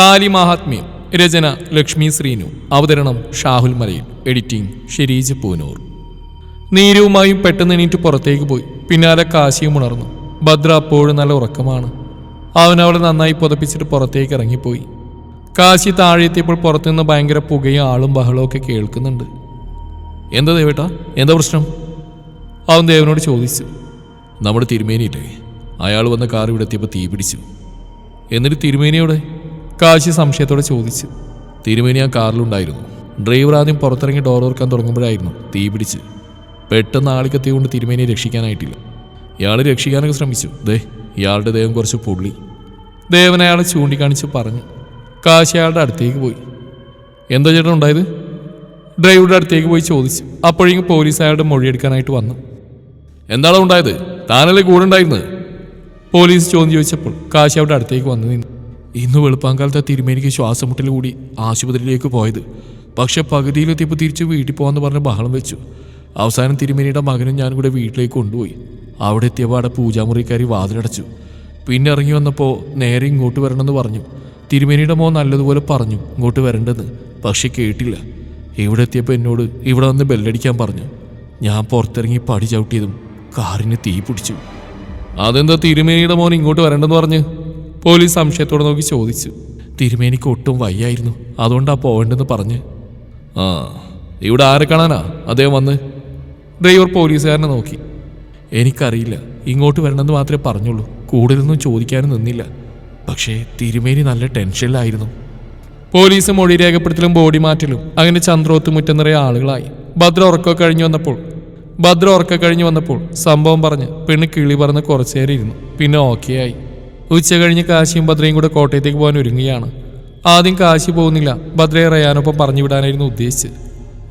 താലി മഹാത്മ്യം രചന ലക്ഷ്മി ശ്രീനു അവതരണം ഷാഹുൽ മലയിൽ എഡിറ്റിംഗ് ഷെരീജ് പൂനൂർ. നീരുവുമായും പെട്ടെന്ന് എണീറ്റ് പുറത്തേക്ക് പോയി. പിന്നാലെ കാശിയും ഉണർന്നു. ഭദ്ര അപ്പോഴും നല്ല ഉറക്കമാണ്. അവൻ അവളെ നന്നായി പുതപ്പിച്ചിട്ട് പുറത്തേക്ക് ഇറങ്ങിപ്പോയി. കാശി താഴെ എത്തിയപ്പോൾ പുറത്തുനിന്ന് ഭയങ്കര പുകയും ആളും ബഹളവും ഒക്കെ കേൾക്കുന്നുണ്ട്. എന്താ ദേവേട്ടാ? എന്താ പ്രശ്നം? അവൻ ദേവനോട് ചോദിച്ചു. നമ്മുടെ തിരുമേനിയില്ലേ? അയാൾ വന്ന കാർ ഇവിടെ എത്തിയപ്പോൾ തീ പിടിച്ചു എന്നിട്ട് തിരുമേനിയോടെ കാശി സംശയത്തോടെ ചോദിച്ചു. തിരുമേനി ആ കാറിലുണ്ടായിരുന്നു. ഡ്രൈവർ ആദ്യം പുറത്തിറങ്ങി ഡോർ ഓർക്കാൻ തുടങ്ങുമ്പോഴായിരുന്നു തീ പിടിച്ച്. പെട്ടെന്ന് ആളിക്കത്തി കൊണ്ട് തിരുമേനിയെ രക്ഷിക്കാനായിട്ടില്ല. ഇയാൾ രക്ഷിക്കാനൊക്കെ ശ്രമിച്ചു. ദേ ഇയാളുടെ ദേഹം കുറച്ച് പൊള്ളി. ദേവൻ അയാളെ ചൂണ്ടിക്കാണിച്ച് പറഞ്ഞു. കാശി അയാളുടെ അടുത്തേക്ക് പോയി. എന്താ ചേട്ടൻ ഉണ്ടായത്? ഡ്രൈവറുടെ അടുത്തേക്ക് പോയി ചോദിച്ചു. അപ്പോഴേക്കും പോലീസ് അയാളുടെ മൊഴിയെടുക്കാനായിട്ട് വന്നു. എന്താണോ ഉണ്ടായത്? താനല്ലേ കൂടെ ഉണ്ടായിരുന്നത്? പോലീസ് ചോദ്യം ചോദിച്ചപ്പോൾ കാശി അവിടെ അടുത്തേക്ക് വന്നു നിന്നു. ഇന്ന് വെളുപ്പാങ്കാലത്തെ തിരുമേനിക്ക് ശ്വാസമുട്ടൽ കൂടി ആശുപത്രിയിലേക്ക് പോയത്. പക്ഷെ പകുതിയിലെത്തിയപ്പോൾ തിരിച്ച് വീട്ടിൽ പോകാമെന്ന് പറഞ്ഞ് ബഹളം വെച്ചു. അവസാനം തിരുമേനിയുടെ മകനും ഞാനും കൂടെ വീട്ടിലേക്ക് കൊണ്ടുപോയി. അവിടെ എത്തിയപ്പോൾ അവിടെ പൂജാമുറി കയറി വാതിലടച്ചു. പിന്നെ ഇറങ്ങി വന്നപ്പോൾ നേരെ ഇങ്ങോട്ട് വരണമെന്ന് പറഞ്ഞു. തിരുമേനിയുടെ മോൻ നല്ലതുപോലെ പറഞ്ഞു ഇങ്ങോട്ട് വരണ്ടെന്ന്. പക്ഷെ കേട്ടില്ല. ഇവിടെ എത്തിയപ്പോൾ എന്നോട് ഇവിടെ വന്ന് ബെല്ലടിക്കാൻ പറഞ്ഞു. ഞാൻ പുറത്തിറങ്ങി പടി ചവിട്ടിയതും കാറിന് തീ പിടിച്ചു. അതെന്താ തിരുമേനിയുടെ മോൻ ഇങ്ങോട്ട് വരണ്ടെന്ന് പറഞ്ഞ്? പോലീസ് സംശയത്തോടെ നോക്കി ചോദിച്ചു. തിരുമേനിക്ക് ഒട്ടും വയ്യായിരുന്നു. അതുകൊണ്ടാ പോവേണ്ടെന്ന് പറഞ്ഞ്. ആ ഇവിടെ ആരെ കാണാനാ അദ്ദേഹം വന്ന്? ഡ്രൈവർ പോലീസുകാരനെ നോക്കി. എനിക്കറിയില്ല ഇങ്ങോട്ട് വരണമെന്ന് മാത്രമേ പറഞ്ഞുള്ളൂ. കൂടുതലൊന്നും ചോദിക്കാനും നിന്നില്ല. പക്ഷേ തിരുമേനി നല്ല ടെൻഷനിലായിരുന്നു. പോലീസ് മൊഴി രേഖപ്പെടുത്തലും ബോഡി മാറ്റലും അങ്ങനെ ചന്ദ്രോത്ത് മുറ്റം നിറയെ ആളുകളായി. ഭദ്ര ഉറക്കം കഴിഞ്ഞു വന്നപ്പോൾ ഭദ്ര ഉറക്കം കഴിഞ്ഞു വന്നപ്പോൾ സംഭവം പറഞ്ഞ് പെണ്ണ് കിളി പറഞ്ഞ് കുറച്ചേരെ ഇരുന്നു. പിന്നെ ഓക്കെ ആയി. ഉച്ച കഴിഞ്ഞ് കാശിയും ഭദ്രയും കൂടെ കോട്ടയത്തേക്ക് പോകാൻ ഒരുങ്ങുകയാണ്. ആദ്യം കാശി പോകുന്നില്ല. ഭദ്രയെ റയാനൊപ്പം പറഞ്ഞു വിടാനായിരുന്നു ഉദ്ദേശിച്ചത്.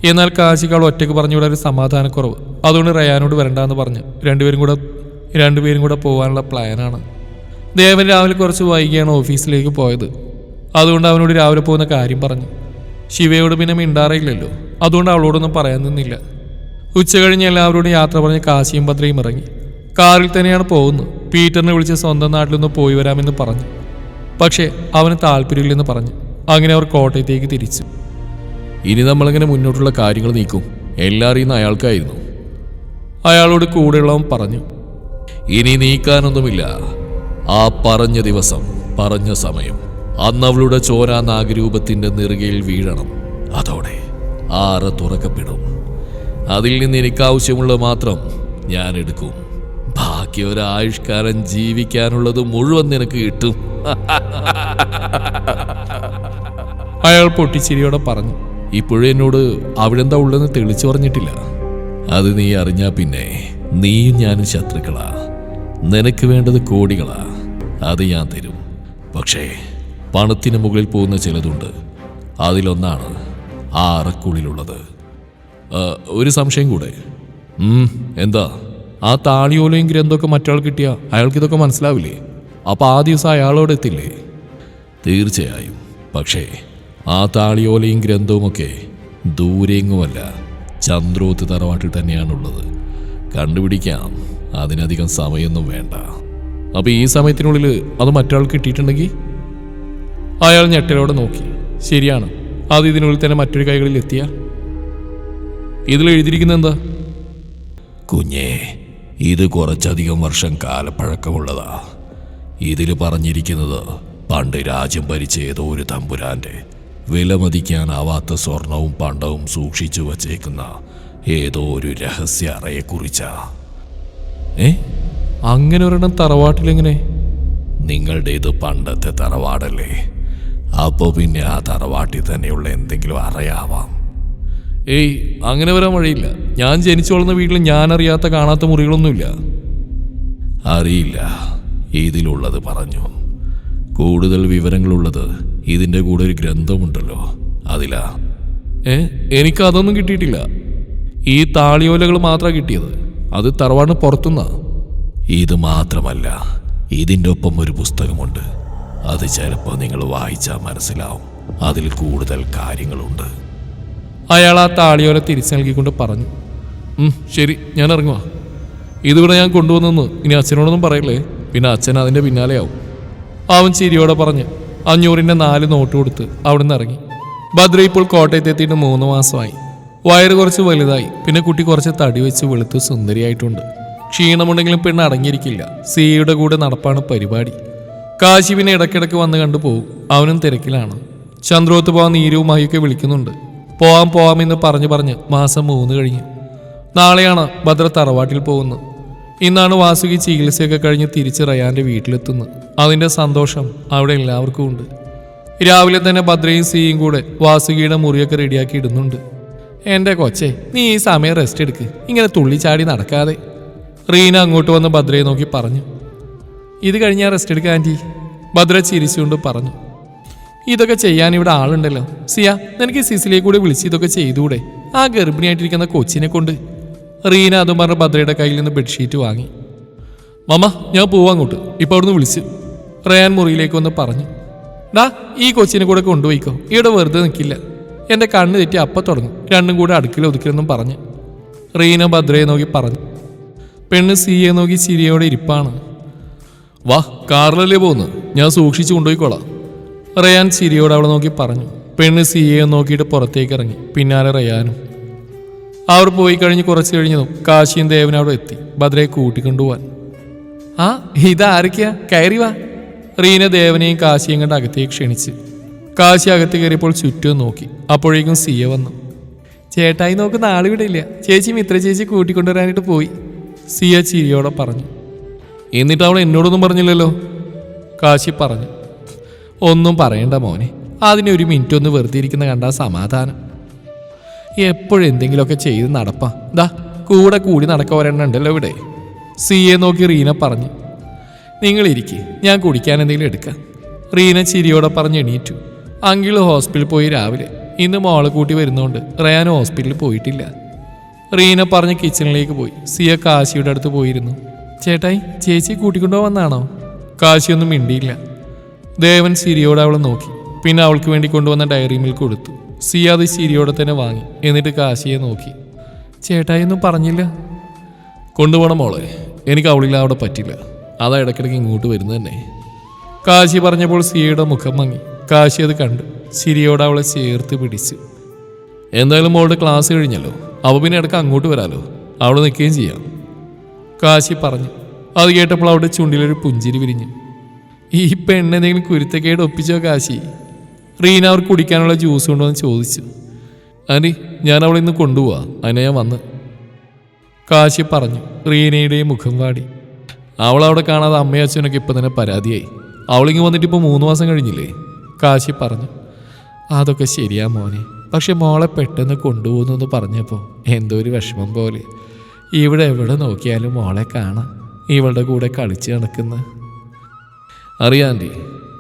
എന്നാൽ കാശിക്കാൾ ഒറ്റയ്ക്ക് പറഞ്ഞു വിടാൻ ഒരു സമാധാനക്കുറവ്. അതുകൊണ്ട് റയാനോട് വരണ്ടാന്ന് പറഞ്ഞ് രണ്ടുപേരും കൂടെ രണ്ടുപേരും കൂടെ പോകാനുള്ള പ്ലാനാണ്. ദേവൻ രാവിലെ കുറച്ച് വൈകിയാണ് ഓഫീസിലേക്ക് പോയത്. അതുകൊണ്ട് അവനോട് രാവിലെ പോകുന്ന കാര്യം പറഞ്ഞു. ശിവയോട് പിന്നെ മിണ്ടാറില്ലല്ലോ അതുകൊണ്ട് അവളോടൊന്നും പറയാൻ നിന്നില്ല. ഉച്ച കഴിഞ്ഞ് എല്ലാവരോടും യാത്ര പറഞ്ഞ് കാശിയും ഭദ്രയും ഇറങ്ങി. കാറിൽ തന്നെയാണ് പോകുന്നത്. പീറ്ററിനെ വിളിച്ച് സ്വന്തം നാട്ടിലൊന്ന് പോയി വരാമെന്ന് പറഞ്ഞു. പക്ഷേ അവന് താല്പര്യമില്ലെന്ന് പറഞ്ഞു. അങ്ങനെ അവർ കോട്ടയത്തേക്ക് തിരിച്ചു. ഇനി നമ്മളിങ്ങനെ മുന്നോട്ടുള്ള കാര്യങ്ങൾ നീക്കും? എല്ലാം അറിയുന്ന അയാൾക്കായിരുന്നു. അയാളോട് കൂടെയുള്ളവൻ പറഞ്ഞു. ഇനി നീക്കാനൊന്നുമില്ല. ആ പറഞ്ഞ ദിവസം പറഞ്ഞ സമയം. അന്ന് അവളുടെ ചോര നാഗരൂപത്തിന്റെ നെറുകയിൽ വീഴണം. അതോടെ ആറ് തുറക്കപ്പെടും. അതിൽ നിന്ന് എനിക്ക് ആവശ്യമുള്ളത് മാത്രം ഞാൻ എടുക്കും. ബാക്കി ഒരായുഷ്കാലം ജീവിക്കാനുള്ളത് മുഴുവൻ നിനക്ക് കിട്ടും. അയാൾ പൊട്ടിച്ചിരിയോടെ പറഞ്ഞു. ഇപ്പോഴും എന്നോട് അവിടെന്താ ഉള്ളെന്ന് ഉള്ളതെന്ന് തെളിച്ചു പറഞ്ഞിട്ടില്ല. അത് നീ അറിഞ്ഞാ പിന്നെ നീയും ഞാനും ശത്രുക്കളാ. നിനക്ക് വേണ്ടത് കോടികളാ. അത് ഞാൻ തരും. പക്ഷേ പണത്തിന് മുകളിൽ പോകുന്ന ചിലതുണ്ട്. അതിലൊന്നാണ് ആ അറക്കുള്ളിലുള്ളത്. ഒരു സംശയം കൂടെ. എന്താ? ആ താളിയോലയും ഗ്രന്ഥമൊക്കെ മറ്റാൾ കിട്ടിയ അയാൾക്ക് ഇതൊക്കെ മനസ്സിലാവില്ലേ? അപ്പൊ ആ ദിവസം അയാളോട് എത്തില്ലേ? തീർച്ചയായും. പക്ഷേ ആ താളിയോലയും ഗ്രന്ഥവുമൊക്കെ ദൂരെങ്ങുമല്ല ചന്ദ്രോത്ത് തറവാട്ടിൽ തന്നെയാണുള്ളത്. കണ്ടുപിടിക്കാം അതിനധികം സമയമൊന്നും വേണ്ട. അപ്പൊ ഈ സമയത്തിനുള്ളിൽ അത് മറ്റൊരാൾ കിട്ടിയിട്ടുണ്ടെങ്കിൽ അയാൾ ഞെട്ടലോടെ നോക്കി. ശരിയാണ്. അത് ഇതിനുള്ളിൽ തന്നെ മറ്റൊരു കൈകളിൽ എത്തിയ ഇതിൽ എഴുതിയിരിക്കുന്നത് എന്താ? കുഞ്ഞേ ഇത് കുറച്ചധികം വർഷം കാലപ്പഴക്കമുള്ളതാ. ഇതിൽ പറഞ്ഞിരിക്കുന്നത് പണ്ട് രാജ്യം ഭരിച്ച ഏതോ ഒരു തമ്പുരാന്റെ. വിലമതിക്കാനാവാത്ത സ്വർണവും പണ്ടവും സൂക്ഷിച്ചു വച്ചേക്കുന്ന ഏതോ ഒരു രഹസ്യ അറയെക്കുറിച്ചാ. ഏ? അങ്ങനെ ഒരെണ്ണം തറവാട്ടിലെങ്ങനെ? നിങ്ങളുടെ ഇത് പണ്ടത്തെ തറവാടല്ലേ? അപ്പോൾ പിന്നെ ആ തറവാട്ടിൽ തന്നെയുള്ള എന്തെങ്കിലും അറയാവാം. ഏയ് അങ്ങനെ വരാൻ വഴിയില്ല. ഞാൻ ജനിച്ചു വളർന്ന വീട്ടിൽ ഞാൻ അറിയാത്ത കാണാത്ത മുറികളൊന്നുമില്ല. അറിയില്ല. ഇതിലുള്ളത് പറഞ്ഞു. കൂടുതൽ വിവരങ്ങളുള്ളത് ഇതിന്റെ കൂടെ ഒരു ഗ്രന്ഥമുണ്ടല്ലോ. അതിലാ. ഏ എനിക്ക് അതൊന്നും കിട്ടിയിട്ടില്ല. ഈ താളിയോലകൾ മാത്രമാണ് കിട്ടിയത്. അത് തറവാണ് പുറത്തുനിന്നാ ഇത് മാത്രമല്ല ഇതിന്റെ ഒപ്പം ഒരു പുസ്തകമുണ്ട്. അത് ചിലപ്പോൾ നിങ്ങൾ വായിച്ചാൽ മനസ്സിലാവും. അതിൽ കൂടുതൽ കാര്യങ്ങളുണ്ട്. അയാൾ ആ താളിയോല തിരിച്ചു നൽകിക്കൊണ്ട് പറഞ്ഞു ശരി ഞാൻ ഇറങ്ങുവാ. ഇതിവിടെ ഞാൻ കൊണ്ടുവന്നെന്ന് ഇനി അച്ഛനോടൊന്നും പറയില്ലേ? പിന്നെ അച്ഛൻ അതിന്റെ പിന്നാലെയാവും. അവൻ ചിരിയോടെ പറഞ്ഞ് അഞ്ഞൂറിന്റെ നാല് നോട്ട് കൊടുത്ത് അവിടുന്ന് ഇറങ്ങി. ഭദ്ര ഇപ്പോൾ കോട്ടയത്ത് എത്തിയിട്ട് മൂന്ന് മാസമായി. വയറ് കുറച്ച് വലുതായി. പിന്നെ കുട്ടി കുറച്ച് തടി വെച്ച് വെളുത്ത് സുന്ദരിയായിട്ടുണ്ട്. ക്ഷീണമുണ്ടെങ്കിലും പെണ്ണ് അടങ്ങിയിരിക്കില്ല. സിയുടെ കൂടെ നടപ്പാണ് പരിപാടി. കാശിവിനെ ഇടയ്ക്കിടയ്ക്ക് വന്ന് കണ്ടു പോകും അവനും തിരക്കിലാണ്. ചന്ദ്രോത്ത് പോവാൻ നീരുവുമായൊക്കെ വിളിക്കുന്നുണ്ട്. പോവാം പോവാമെന്ന് പറഞ്ഞു പറഞ്ഞ് മാസം മൂന്ന് കഴിഞ്ഞു. നാളെയാണ് ഭദ്ര തറവാട്ടിൽ പോകുന്നത്. ഇന്നാണ് വാസുകി ചികിത്സയൊക്കെ കഴിഞ്ഞ് തിരിച്ച് റയാന്റെ വീട്ടിലെത്തുന്നത്. അതിന്റെ സന്തോഷം അവിടെ എല്ലാവർക്കും ഉണ്ട്. രാവിലെ തന്നെ ഭദ്രയും സിയും കൂടെ വാസുകിയുടെ മുറിയൊക്കെ റെഡിയാക്കി ഇടുന്നുണ്ട്. എന്റെ കൊച്ചെ നീ ഈ സമയം റെസ്റ്റ് എടുക്ക്. ഇങ്ങനെ തുള്ളിച്ചാടി നടക്കാതെ. റീന അങ്ങോട്ട് വന്ന് ഭദ്രയെ നോക്കി പറഞ്ഞു. ഇത് കഴിഞ്ഞാൽ റെസ്റ്റ് എടുക്കാൻ ആന്റി. ഭദ്ര ചിരിച്ചുകൊണ്ട് പറഞ്ഞു. ഇതൊക്കെ ചെയ്യാൻ ഇവിടെ ആളുണ്ടല്ലോ. സിയ നിനക്ക് സിസിലിയെ കൂടെ വിളിച്ച് ഇതൊക്കെ ചെയ്തുകൂടെ ആ ഗർഭിണിയായിട്ടിരിക്കുന്ന കൊച്ചിനെ കൊണ്ട്. റീന അതും പറഞ്ഞ ഭദ്രയുടെ കയ്യിൽ നിന്ന് ബെഡ്ഷീറ്റ് വാങ്ങി. മമ്മ ഞാൻ പോവാ അങ്ങോട്ട്. ഇപ്പൊ അവിടുന്ന് വിളിച്ച്. റയാൻ മുറിയിലേക്ക് വന്ന് പറഞ്ഞു. ഡാ ഈ കൊച്ചിനെ കൂടെ കൊണ്ടുപോയിക്കോ. ഇവിടെ വെറുതെ നിൽക്കില്ല എന്റെ കണ്ണ് തെറ്റി അപ്പം തുടങ്ങും. രണ്ടും കൂടെ അടുക്കിൽ ഒതുക്കില്ലെന്നും പറഞ്ഞു. റീന ഭദ്രയെ നോക്കി പറഞ്ഞു. പെണ്ണ് സിയെ നോക്കി ചിരിയോടെ ഇരിപ്പാണ്. വാ കാറിലല്ലേ പോകുന്നു ഞാൻ സൂക്ഷിച്ചു കൊണ്ടുപോയിക്കോളാം. റയാൻ സിരിയോട് അവളെ നോക്കി പറഞ്ഞു. പെണ്ണ് സിയെ നോക്കിയിട്ട് പുറത്തേക്ക് ഇറങ്ങി. പിന്നാലെ റയാനും. അവർ പോയി കഴിഞ്ഞ് കുറച്ച് കഴിഞ്ഞതും കാശിയും ദേവനും അവിടെ എത്തി. ഭദ്രയെ കൂട്ടിക്കൊണ്ടുപോവാൻ. ആ ഇതാരൊക്കെയാ? കയറി വാ. റീന ദേവനെയും കാശിയും കണ്ട് അകത്തേക്ക് ക്ഷണിച്ച്. കാശി അകത്ത് കയറിയപ്പോൾ ചുറ്റും നോക്കി. അപ്പോഴേക്കും സിയെ വന്നു. ചേട്ടായി നോക്കുന്ന ആളിവിടെ ഇല്ല. ചേച്ചി മിത്ര ചേച്ചി കൂട്ടിക്കൊണ്ടുവരാനായിട്ട് പോയി. സിയ ചിരിയോടെ പറഞ്ഞു. എന്നിട്ട് അവൾ എന്നോടൊന്നും പറഞ്ഞില്ലല്ലോ? കാശി പറഞ്ഞു. ഒന്നും പറയണ്ട മോനെ. അതിന് ഒരു മിനിറ്റ് ഒന്ന് വെറുതെ ഇരിക്കുന്ന കണ്ടാ സമാധാനം. എപ്പോഴും എന്തെങ്കിലുമൊക്കെ ചെയ്ത് നടപ്പാ. ദാ കൂടെ കൂടി നടക്ക ഒരെണ്ണുണ്ടല്ലോ ഇവിടെ. സിയെ നോക്കി റീന പറഞ്ഞു. നിങ്ങൾ ഇരിക്കേ ഞാൻ കുടിക്കാൻ എന്തെങ്കിലും എടുക്കാം. റീന ചിരിയോടെ പറഞ്ഞ് എണീറ്റു. അങ്കിൾ ഹോസ്പിറ്റലിൽ പോയി രാവിലെ. ഇന്ന് മോളെ കൂട്ടി വരുന്നതുകൊണ്ട് റയാൻ ഹോസ്പിറ്റലിൽ പോയിട്ടില്ല. റീന പറഞ്ഞ് കിച്ചണിലേക്ക് പോയി. സിയ കാശിയുടെ അടുത്ത് പോയിരുന്നു. ചേട്ടായി ചേച്ചി കൂട്ടിക്കൊണ്ടു വന്നാണോ? കാശിയൊന്നും മിണ്ടിയില്ല. ദേവൻ സിരിയോട് അവളെ നോക്കി. പിന്നെ അവൾക്ക് വേണ്ടി കൊണ്ടുവന്ന ഡയറി മിൽക്ക് കൊടുത്തു. സിയാദ് സിരിയോടെ തന്നെ വാങ്ങി. എന്നിട്ട് കാശിയെ നോക്കി. ചേട്ടായൊന്നും പറഞ്ഞില്ല? കൊണ്ടുപോകണം മോളെ. എനിക്ക് അവളില്ല അവിടെ പറ്റില്ല. അതാ ഇടയ്ക്കിടയ്ക്ക് ഇങ്ങോട്ട് വരുന്നത് തന്നെ. കാശി പറഞ്ഞപ്പോൾ സിയയുടെ മുഖം മങ്ങി. കാശി അത് കണ്ടു. സിരിയോട് അവളെ ചേർത്ത് പിടിച്ചു. എന്തായാലും മോളുടെ ക്ലാസ് കഴിഞ്ഞല്ലോ. അവ പിന്നെ ഇടയ്ക്ക് അങ്ങോട്ട് വരാലോ. അവൾ നിൽക്കുകയും ചെയ്യാം. കാശി പറഞ്ഞു. അത് കേട്ടപ്പോൾ അവിടെ ചുണ്ടിലൊരു പുഞ്ചിരി വിരിഞ്ഞു. ഈ പെണ്ണെന്തെങ്കിലും കുരുത്തക്കേട് ഒപ്പിച്ചോ കാശി? റീന അവർ കുടിക്കാനുള്ള ജ്യൂസ് കൊണ്ടുവന്ന് ചോദിച്ചു. ആന്റി ഞാൻ അവളെ ഇന്ന് കൊണ്ടുപോവാ. അതിനെ ഞാൻ വന്ന്. കാശി പറഞ്ഞു. റീനയുടെ മുഖം വാടി. അവൾ അവിടെ കാണാതെ അമ്മയച്ഛനൊക്കെ ഇപ്പം തന്നെ പരാതിയായി. അവളിങ്ങ് വന്നിട്ട് ഇപ്പോൾ മൂന്ന് മാസം കഴിഞ്ഞില്ലേ? കാശി പറഞ്ഞു. അതൊക്കെ ശരിയാ മോനെ. പക്ഷെ മോളെ പെട്ടെന്ന് കൊണ്ടുപോകുന്നു പറഞ്ഞപ്പോൾ എന്തോ ഒരു വിഷമം പോലെ. ഇവിടെ എവിടെ നോക്കിയാലും മോളെ കാണാം. ഇവളുടെ കൂടെ കളിച്ച് നടക്കുന്ന അറിയാന്റെ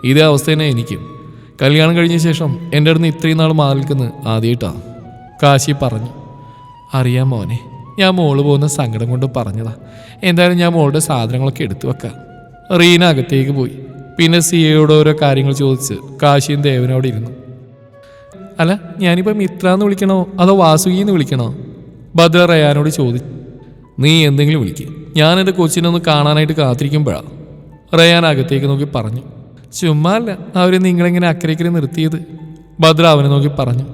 ഇതേ അവസ്ഥ തന്നെ എനിക്കും. കല്യാണം കഴിഞ്ഞ ശേഷം എന്റെ അടുത്ത് ഇത്രയും നാൾ മാറിക്കുന്നത് ആദ്യമായിട്ടാണ് കാശി പറഞ്ഞു. അറിയാം മോനെ ഞാൻ മോൾ പോകുന്ന സങ്കടം കൊണ്ട് പറഞ്ഞതാ. എന്തായാലും ഞാൻ മോളുടെ സാധനങ്ങളൊക്കെ എടുത്തു വെക്കാം. റീന അകത്തേക്ക് പോയി. പിന്നെ സിയയോട് ഓരോ കാര്യങ്ങൾ ചോദിച്ച് കാശിയും ദേവനോട് ഇരുന്നു. അല്ല ഞാനിപ്പോൾ മിത്ര എന്ന് വിളിക്കണോ അതോ വാസുകി എന്ന് വിളിക്കണോ? ഭദ്ര റയാനോട് ചോദിച്ചു നീ എന്തെങ്കിലും വിളിക്ക്. ഞാൻ എന്റെ കൊച്ചിനെ ഒന്ന് കാണാനായിട്ട് കാത്തിരിക്കുമ്പോഴാ. റയാൻ അകത്തേക്ക് നോക്കി പറഞ്ഞു. ചുമ്മാ അല്ല അവർ നിങ്ങളിങ്ങനെ അക്കരയ്ക്കര നിർത്തിയത്? ഭദ്ര അവനെ നോക്കി പറഞ്ഞു.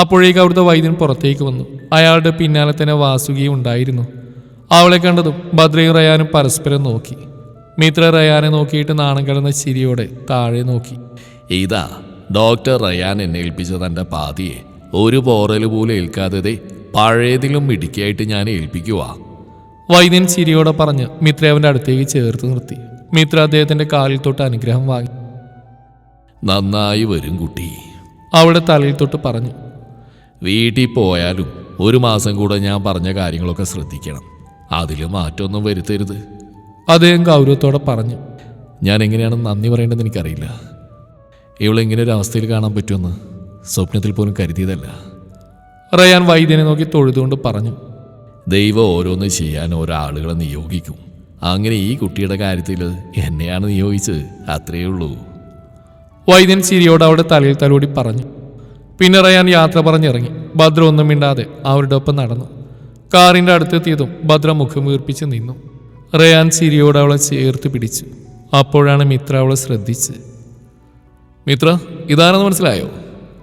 അപ്പോഴേക്ക് അവിടുത്തെ വൈദ്യൻ പുറത്തേക്ക് വന്നു. അയാളുടെ പിന്നാലെ തന്നെ വാസുകിയും ഉണ്ടായിരുന്നു. അവളെ കണ്ടതും ഭദ്രയും റയാനും പരസ്പരം നോക്കി. മിത്ര റയാനെ നോക്കിയിട്ട് നാണം കിടന്ന ചിരിയോടെ താഴെ നോക്കി. ഇതാ ഡോക്ടർ റയാൻ എന്നെ ഏൽപ്പിച്ച തന്റെ പാതിയെ ഒരു പോറൽ പോലും ഏൽക്കാതെ പഴയതിലും മിടുക്കിയായിട്ട് ഞാൻ ഏൽപ്പിക്കുക വൈദ്യൻ ചിരിയോടെ പറഞ്ഞ് മിത്ര അവന്റെ അടുത്തേക്ക് ചേർത്ത് നിർത്തി. മിത്ര അദ്ദേഹത്തിന്റെ കാലിൽ തൊട്ട് അനുഗ്രഹം വാങ്ങി. നന്നായി വരും കുട്ടി. അവിടെ തലയിൽ തൊട്ട് പറഞ്ഞു വീട്ടിൽ പോയാലും ഒരു മാസം കൂടെ ഞാൻ പറഞ്ഞ കാര്യങ്ങളൊക്കെ ശ്രദ്ധിക്കണം. അതിൽ മാറ്റമൊന്നും വരുത്തരുത്. അദ്ദേഹം ഗൗരവത്തോടെ പറഞ്ഞു ഞാൻ എങ്ങനെയാണ് നന്ദി പറയേണ്ടത് എനിക്കറിയില്ല. ഇവളെങ്ങനെ ഒരു അവസ്ഥയിൽ കാണാൻ പറ്റുമെന്ന് സ്വപ്നത്തിൽ പോലും കരുതിയതല്ല. റയാൻ വൈദ്യനെ നോക്കി തൊഴുതുകൊണ്ട് പറഞ്ഞു ദൈവം ഓരോന്ന് ചെയ്യാൻ ഓരോ ആളുകളെ നിയോഗിക്കും. അങ്ങനെ ഈ കുട്ടിയുടെ കാര്യത്തിൽ എന്നെയാണ് നിയോഗിച്ചത്. അത്രയേ ഉള്ളൂ. വൈദ്യൻ ചിരിയോട് അവിടെ തലയിൽ തലോടി പറഞ്ഞു. പിന്നെ റയാൻ യാത്ര പറഞ്ഞിറങ്ങി. ഭദ്ര ഒന്നും മിണ്ടാതെ അവരുടെ ഒപ്പം നടന്നു. കാറിന്റെ അടുത്തെത്തിയതും ഭദ്ര മുഖം വീർപ്പിച്ച് നിന്നു. റയാൻ ചിരിയോട് അവളെ ചേർത്ത് പിടിച്ചു. അപ്പോഴാണ് മിത്ര അവളെ ശ്രദ്ധിച്ച്. മിത്ര ഇതാണെന്ന് മനസ്സിലായോ?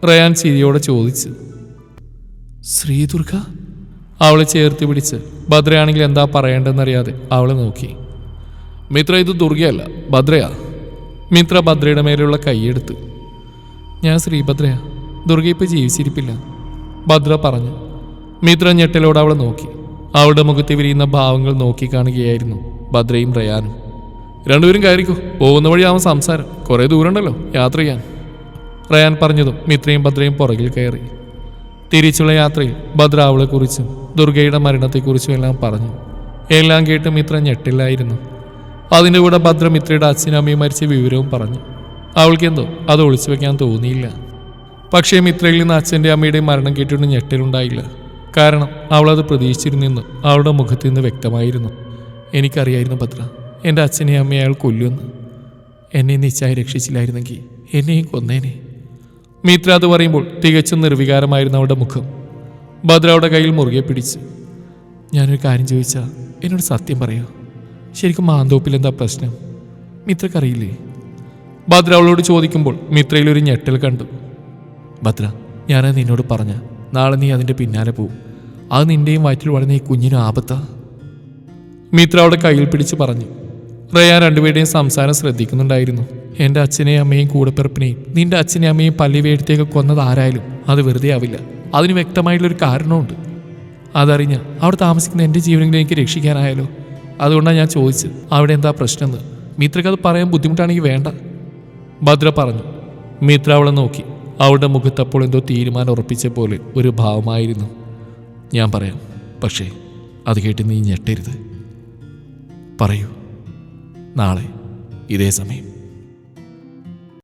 റയാൻ ചിരിയോടെ ചോദിച്ചു. ശ്രീദുർഗ? അവളെ ചേർത്ത് പിടിച്ച് ഭദ്രയാണെങ്കിൽ എന്താ പറയേണ്ടതെന്നറിയാതെ അവളെ നോക്കി. മിത്ര ഇത് ദുർഗയല്ല ഭദ്രയാ. മിത്ര ഭദ്രയുടെ മേലുള്ള കൈയെടുത്ത് ഞാൻ ശ്രീഭദ്രയാ ദുർഗ ഇപ്പം ജീവിച്ചിരിപ്പില്ല. ഭദ്ര പറഞ്ഞു മിത്ര ഞെട്ടലോട് അവളെ നോക്കി. അവളുടെ മുഖത്ത് വിരിയുന്ന ഭാവങ്ങൾ നോക്കി കാണുകയായിരുന്നു ഭദ്രയും റയാനും രണ്ടുപേരും കയറിക്കോ പോകുന്ന വഴി അവൻ സംസാരം. കുറേ ദൂരമുണ്ടല്ലോ യാത്ര ചെയ്യാൻ. റയാൻ പറഞ്ഞതും മിത്രയും ഭദ്രയും പുറകിൽ കയറി. തിരിച്ചുള്ള യാത്രയിൽ ഭദ്രാവളെക്കുറിച്ചും ദുർഗയുടെ മരണത്തെക്കുറിച്ചും എല്ലാം പറഞ്ഞു. എല്ലാം കേട്ട് മിത്ര ഞെട്ടില്ലായിരുന്നു. അതിന്റെ കൂടെ ഭദ്ര മിത്രയുടെ അച്ഛനും അമ്മയും മരിച്ച വിവരവും പറഞ്ഞു. അവൾക്കെന്തോ അത് ഒളിച്ചു വെക്കാൻ തോന്നിയില്ല. പക്ഷേ മിത്രയിൽ നിന്ന് അച്ഛന്റെ അമ്മയുടെയും മരണം കേട്ടിട്ട് ഞെട്ടലുണ്ടായില്ല. കാരണം അവളത് പ്രതീക്ഷിച്ചിരുന്നെന്ന് അവളുടെ മുഖത്ത് നിന്ന് വ്യക്തമായിരുന്നു. എനിക്കറിയായിരുന്നു ഭദ്ര എന്റെ അച്ഛനെയും അമ്മയെ അയാൾ കൊല്ലുമെന്ന്. എന്നെ നിശ്ചയം രക്ഷിച്ചില്ലായിരുന്നെങ്കിൽ എന്നെയും കൊന്നേനെ. മിത്ര അത് പറയുമ്പോൾ തികച്ചും നിർവികാരമായിരുന്നു അവളുടെ മുഖം. ഭദ്ര അവളുടെ കയ്യിൽ മുറുകെ പിടിച്ച് ഞാനൊരു കാര്യം ചോദിച്ചാൽ എന്നോട് സത്യം പറയോ? ശരിക്കും മാന്തോപ്പിൽ എന്താ പ്രശ്നം? മിത്രക്കറിയില്ലേ ഭദ്ര അവളോട് ചോദിക്കുമ്പോൾ മിത്രയിൽ ഒരു ഞെട്ടൽ കണ്ടു. ഭദ്ര ഞാനത് നിന്നോട് പറഞ്ഞ നാളെ നീ അതിന്റെ പിന്നാലെ പോവും. അത് നിന്റെയും വയറ്റിൽ വളർന്ന ഈ കുഞ്ഞിനും ആപത്താ. മിത്ര അവളുടെ കയ്യിൽ പിടിച്ച് പറഞ്ഞു റയാൻ രണ്ടുപേരുടെയും സംസാരം ശ്രദ്ധിക്കുന്നുണ്ടായിരുന്നു. എന്റെ അച്ഛനെയും അമ്മയും കൂടെപ്പിറപ്പിനെയും നിന്റെ അച്ഛനെയും അമ്മയും പള്ളി വേടത്തേക്ക് കൊന്നത് ആരായാലും അത് വെറുതെ ആവില്ല. അതിന് വ്യക്തമായിട്ടുള്ളൊരു കാരണമുണ്ട്. അതറിഞ്ഞ് അവിടെ താമസിക്കുന്ന എന്റെ ജീവനെങ്കിലും എനിക്ക് രക്ഷിക്കാനായാലോ? അതുകൊണ്ടാണ് ഞാൻ ചോദിച്ചത്. അവിടെ എന്താ പ്രശ്നമെന്ന്. മിത്രക്ക് അത് പറയാൻ ബുദ്ധിമുട്ടാണെങ്കിൽ വേണ്ട. ഭദ്ര പറഞ്ഞു. മിത്ര അവളെ നോക്കി. അവളുടെ മുഖത്തപ്പോൾ എന്തോ തീരുമാനം ഉറപ്പിച്ച പോലെ ഒരു ഭാവമായിരുന്നു. ഞാൻ പറയാം. പക്ഷേ അത് കേട്ട് നീ ഞെട്ടരുത്. പറയൂ. നാളെ ഇതേ സമയം.